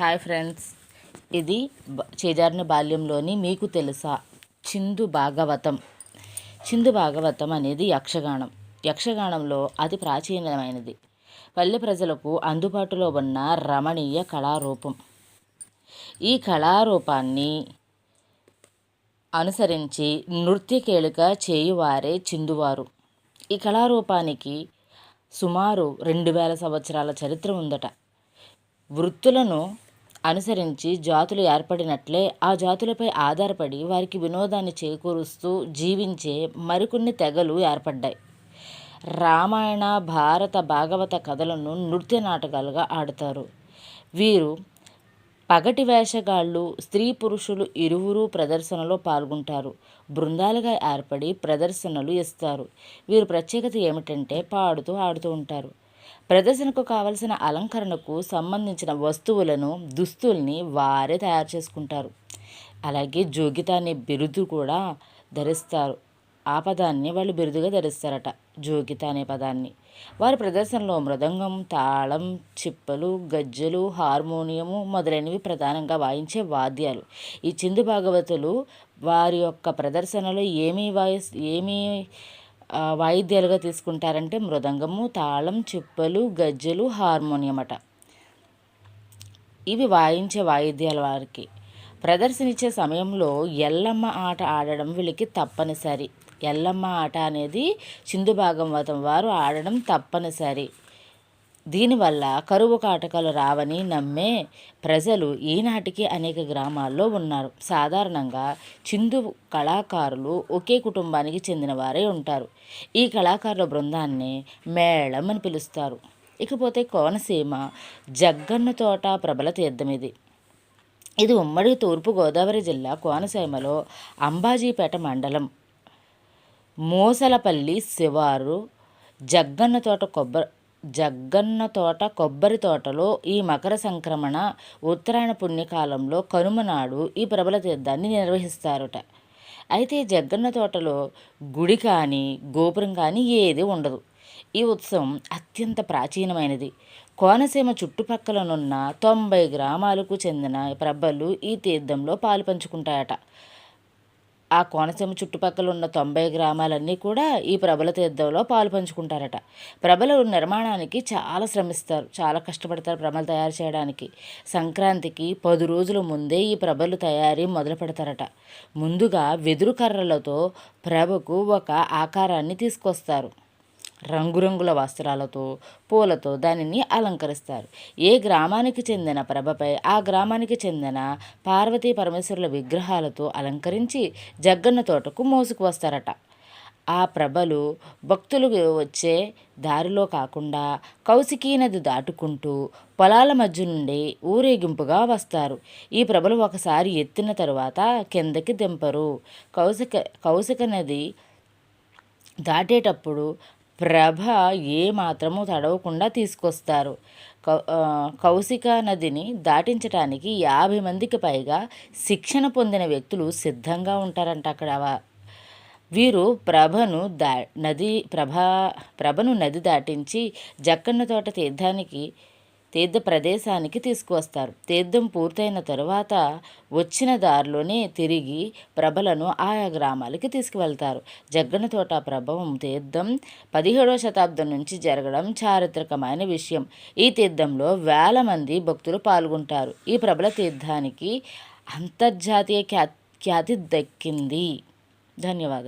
Hi friends. ఇది చేజారిన బాల్యంలోని మీకు తెలుసా? చిందు భాగవతం. చిందు భాగవతం అనేది యక్షగానం. యక్షగానంలో అతి ప్రాచీనమైనది. పల్లె ప్రజలకు అందుబాటులో ఉన్న రమణీయ కళారూపం. ఈ కళారూపాన్ని అనుసరించి నృత్య కేళిక చేయువారే చిందువారు. ఈ కళారూపానికి సుమారు రెండు వేల సంవత్సరాల చరిత్ర ఉందట. వృత్తులను అనుసరించి జాతులు ఏర్పడినట్లే ఆ జాతులపై ఆధారపడి వారికి వినోదాన్ని చేకూరుస్తూ జీవించే మరికొన్ని తెగలు ఏర్పడ్డాయి. రామాయణ భారత భాగవత కథలను నృత్య నాటకాలుగా ఆడతారు. వీరు పగటి వేషగాళ్ళు స్త్రీ పురుషులు ఇరువురు ప్రదర్శనలో పాల్గొంటారు. బృందాలుగా ఏర్పడి ప్రదర్శనలు ఇస్తారు. వీరు ప్రత్యేకత ఏమిటంటే పాడుతూ ఆడుతూ ఉంటారు. ప్రదర్శనకు కావలసిన అలంకరణకు సంబంధించిన వస్తువులను దుస్తుల్ని వారే తయారు చేసుకుంటారు. అలాగే జోగిత అనే బిరుదు కూడా ధరిస్తారు. ఆ పదాన్ని వాళ్ళు బిరుదుగా ధరిస్తారట జోగిత అనే పదాన్ని. వారి ప్రదర్శనలో మృదంగం తాళం చిప్పలు గజ్జలు హార్మోనియము మొదలైనవి ప్రధానంగా వాయించే వాద్యాలు. ఈ చిందు భాగవతులు వారి యొక్క ప్రదర్శనలో ఏమీ వాయి ఏమీ వాయిద్యాలుగా తీసుకుంటారంటే మృదంగము తాళం చిప్పలు గజ్జలు హార్మోనియం అట. ఇవి వాయించే వాయిద్యాల వారికి. ప్రదర్శనిచ్చే సమయంలో ఎల్లమ్మ ఆట ఆడడం వీళ్ళకి తప్పనిసరి. ఎల్లమ్మ ఆట అనేది సింధు భాగవతం వారు ఆడడం తప్పనిసరి. దీనివల్ల కరువు కాటకాలు రావని నమ్మే ప్రజలు ఈనాటికి అనేక గ్రామాల్లో ఉన్నారు. సాధారణంగా చిందు కళాకారులు ఒకే కుటుంబానికి చెందిన వారే ఉంటారు. ఈ కళాకారుల బృందాన్ని మేళం అని పిలుస్తారు. ఇకపోతే కోనసీమ జగ్గన్న తోట ప్రబల తీర్థం ఇది. ఇది ఉమ్మడి తూర్పుగోదావరి జిల్లా కోనసీమలో అంబాజీపేట మండలం. మోసలపల్లి శివారు జగ్గన్న తోట కొబ్బరి జగ్గన్న తోట కొబ్బరి తోటలో ఈ మకర సంక్రమణ ఉత్తరాయణ పుణ్యకాలంలో కనుమ నాడు ఈ ప్రబల తీర్థాన్ని నిర్వహిస్తారట. అయితే జగ్గన్న తోటలో గుడి కానీ గోపురం కానీ ఏది ఉండదు. ఈ ఉత్సవం అత్యంత ప్రాచీనమైనది. కోనసీమ చుట్టుపక్కలనున్న తొంభై గ్రామాలకు చెందిన ప్రభలు ఈ తీర్థంలో పాలు పంచుకుంటాయట. ఆ కోనసీమ చుట్టుపక్కల ఉన్న తొంభై గ్రామాలన్నీ కూడా ఈ ప్రబల తీర్థంలో పాలు పంచుకుంటారట. ప్రభల నిర్మాణానికి చాలా శ్రమిస్తారు. చాలా కష్టపడతారు ప్రభలు తయారు చేయడానికి. సంక్రాంతికి పది రోజుల ముందే ఈ ప్రభలు తయారీ మొదలు పెడతారట. ముందుగా వెదురు కర్రలతో ప్రభకు ఒక ఆకారాన్ని తీసుకొస్తారు. రంగురంగుల వస్త్రాలతో పూలతో దానిని అలంకరిస్తారు. ఏ గ్రామానికి చెందిన ప్రభపై ఆ గ్రామానికి చెందిన పార్వతీ పరమేశ్వరుల విగ్రహాలతో అలంకరించి జగ్గన్న తోటకు మోసుకు వస్తారట ఆ ప్రభలు భక్తులు వచ్చే దారిలో కాకుండా కౌశికీ నది దాటుకుంటూ పొలాల మధ్య నుండి ఊరేగింపుగా వస్తారు. ఈ ప్రభలు ఒకసారి ఎత్తిన తరువాత కిందకి దింపరు. కౌశిక కౌశిక నది దాటేటప్పుడు ప్రభ ఏ మాత్రము తడవకుండా తీసుకొస్తారు. కౌశిక నదిని దాటించడానికి యాభై మందికి పైగా శిక్షణ పొందిన వ్యక్తులు సిద్ధంగా ఉంటారంట అక్కడ. వీరు ప్రభను దా నది ప్రభా ప్రభను నది దాటించి జక్కన్న తోట తీర్థానికి తీర్థ ప్రదేశానికి తీసుకువస్తారు. తీర్థం పూర్తయిన తరువాత వచ్చిన దారిలోనే తిరిగి ప్రభలను ఆయా గ్రామాలకి తీసుకువెళ్తారు. జగ్గనతోట తోట ప్రభావం తీర్థం పదిహేడవ శతాబ్దం నుంచి జరగడం చారిత్రకమైన విషయం. ఈ తీర్థంలో వేల మంది భక్తులు పాల్గొంటారు. ఈ ప్రబల తీర్థానికి అంతర్జాతీయ ఖ్యాతి దక్కింది. ధన్యవాదాలు.